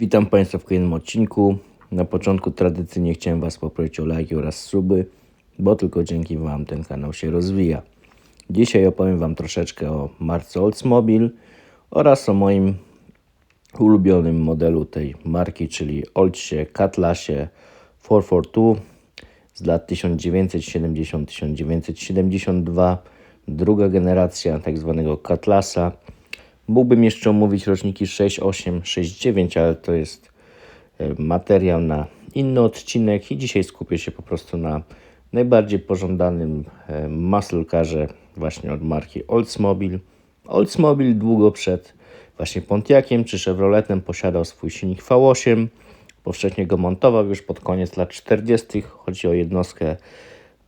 Witam Państwa w kolejnym odcinku. Na początku tradycyjnie chciałem Was poprosić o lajki oraz suby, bo tylko dzięki Wam ten kanał się rozwija. Dzisiaj opowiem Wam troszeczkę o marce Oldsmobile oraz o moim ulubionym modelu tej marki, czyli Oldsie Cutlassie 442 z lat 1970-1972. Druga generacja tak zwanego Cutlassa Mógłbym jeszcze omówić roczniki 6, 8, 6, 9, ale to jest e, materiał na inny odcinek i dzisiaj skupię się po prostu na najbardziej pożądanym e, muscle carze właśnie od marki Oldsmobile. Oldsmobile długo przed właśnie Pontiaciem czy Chevroletem posiadał swój silnik V8. Powszechnie go montował już pod koniec lat 40. Chodzi o jednostkę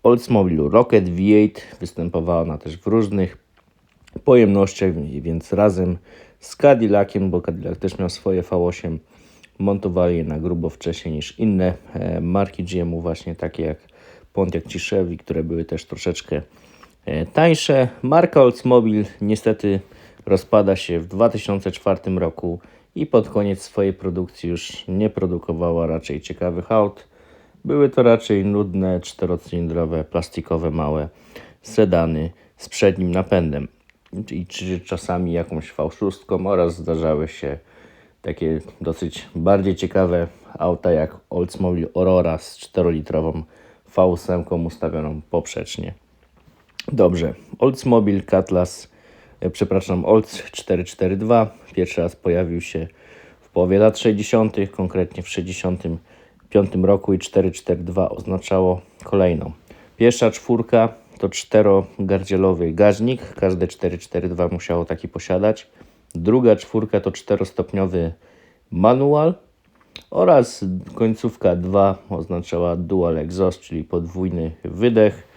Oldsmobile Rocket V8. Występowała ona też w różnych pojemnościach, więc razem z Cadillaciem, bo Cadillac też miał swoje V8, montowali je na grubo wcześniej niż inne e, marki GMU, właśnie takie jak Pontiac czy które były też troszeczkę e, tańsze. Marka Oldsmobile niestety rozpada się w 2004 roku i pod koniec swojej produkcji już nie produkowała raczej ciekawych aut. Były to raczej nudne, czterocylindrowe, plastikowe, małe sedany z przednim napędem i czy czasami jakąś fałszustką oraz zdarzały się takie dosyć bardziej ciekawe auta jak Oldsmobile Aurora z 4-litrową V8 ustawioną poprzecznie. Dobrze, Oldsmobile Cutlass, e, przepraszam, Olds 442 pierwszy raz pojawił się w połowie lat 60., konkretnie w 65 roku i 442 oznaczało kolejną. Pierwsza czwórka to czterogardzielowy gaźnik, każde 442 musiało taki posiadać. Druga czwórka to czterostopniowy manual oraz końcówka 2 oznaczała dual exhaust, czyli podwójny wydech.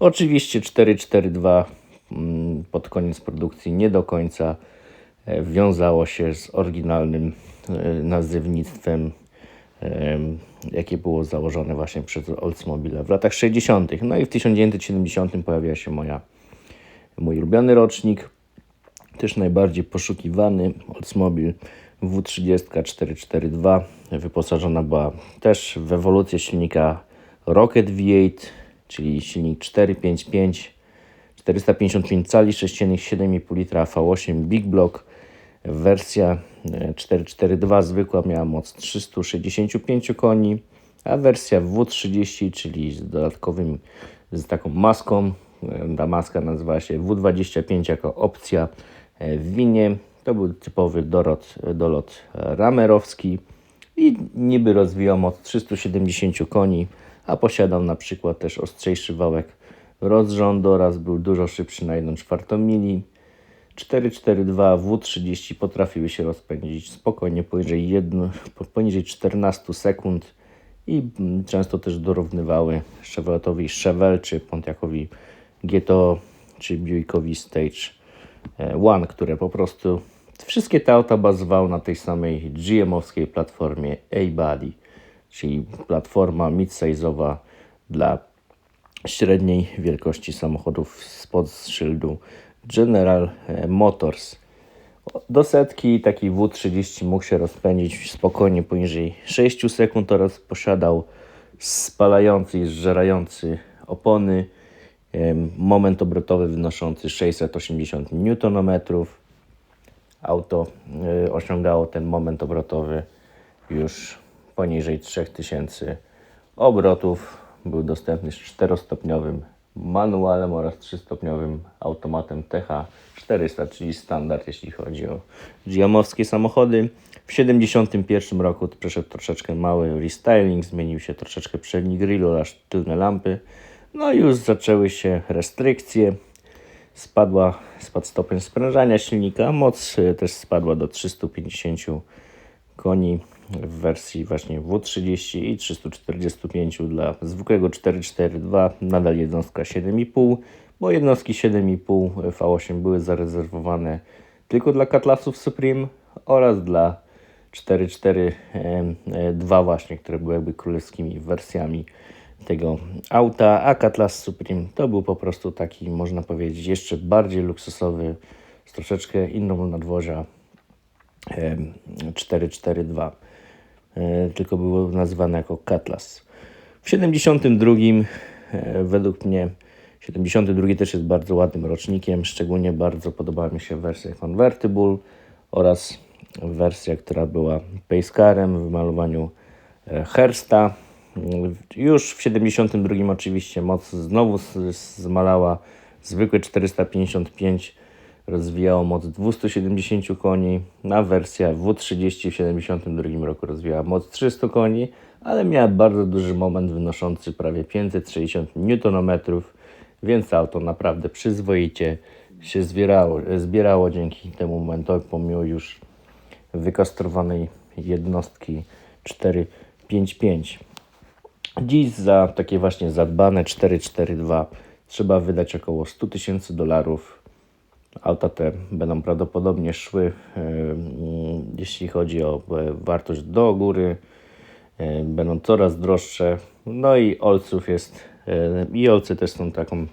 Oczywiście 442 mm, pod koniec produkcji nie do końca e, wiązało się z oryginalnym e, nazewnictwem jakie było założone właśnie przez Oldsmobile w latach 60. No i w 1970 pojawia się moja, mój ulubiony rocznik, też najbardziej poszukiwany Oldsmobile W30 442. Wyposażona była też w ewolucję silnika Rocket V8, czyli silnik 455 455 cali sześciennych 7,5 litra V8 Big Block Wersja 442 e, zwykła miała moc 365 koni, a wersja W30, czyli z dodatkowym, z taką maską, e, ta maska nazywa się W25 jako opcja e, w winie. To był typowy dorot, dolot ramerowski i niby rozwijał moc 370 koni, a posiadał na przykład też ostrzejszy wałek rozrządu oraz był dużo szybszy na 1 czwartą mili. 442 W30 potrafiły się rozpędzić. Spokojnie poniżej, 1, poniżej 14 sekund i mm, często też dorównywały Chevroletowi Chevelle czy Pontiacowi GTO czy Buickowi Stage e, One, które po prostu wszystkie te auta bazowały na tej samej GM-owskiej platformie A-Body, czyli platforma mid-size'owa dla średniej wielkości samochodów spod szyldu General e, Motors. Do setki taki W30 mógł się rozpędzić spokojnie poniżej 6 sekund oraz posiadał spalający i zżerający opony, moment obrotowy wynoszący 680 Nm. Auto e, osiągało ten moment obrotowy już poniżej 3000 obrotów. Był dostępny z czterostopniowym manualem oraz trzystopniowym automatem TH400, czyli standard jeśli chodzi o GM-owskie samochody. W 1971 roku przeszedł troszeczkę mały restyling, zmienił się troszeczkę przedni grill oraz tylne lampy. No i już zaczęły się restrykcje. Spadła, spadł stopień sprężania silnika, moc e, też spadła do 350 koni w wersji właśnie W30 i 345 dla zwykłego 442, nadal jednostka 7,5, bo jednostki 7,5 V8 były zarezerwowane tylko dla Cutlassów Supreme oraz dla 442 właśnie, które były jakby królewskimi wersjami tego auta, a Cutlass Supreme to był po prostu taki, można powiedzieć, jeszcze bardziej luksusowy, z troszeczkę inną nadwozia 442, e, tylko było nazywane jako Cutlass. W 72 e, według mnie 72 też jest bardzo ładnym rocznikiem, szczególnie bardzo podobała mi się wersja Convertible oraz wersja, która była Pacecarem w malowaniu e, Hersta. Już w 72 oczywiście moc znowu zmalała zwykłe 455 rozwijało moc 270 koni, a wersja W30 w 72 roku rozwijała moc 300 koni, ale miała bardzo duży moment wynoszący prawie 560 Nm, więc auto naprawdę przyzwoicie się zbierało, zbierało dzięki temu momentowi, pomimo już wykastrowanej jednostki 455. Dziś za takie właśnie zadbane 442 trzeba wydać około 100 tysięcy dolarów. Auta te będą prawdopodobnie szły, e, jeśli chodzi o e, wartość do góry, e, będą coraz droższe. No i olców jest, i olcy też są taką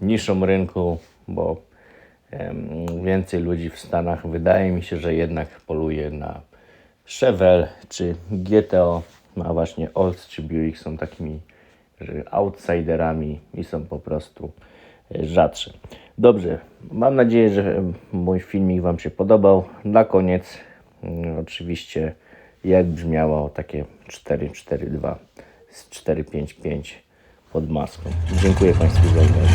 niszą rynku, bo więcej ludzi w Stanach wydaje mi się, że jednak poluje na Chevelle czy GTO, a właśnie Olds czy Buick są takimi outsiderami i są po prostu rzadsze. Dobrze, mam nadzieję, że mój filmik Wam się podobał. Na koniec mm, oczywiście jak brzmiało takie 442 z 455 pod maską. Dziękuję Państwu za uwagę.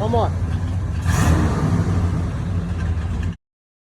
One more.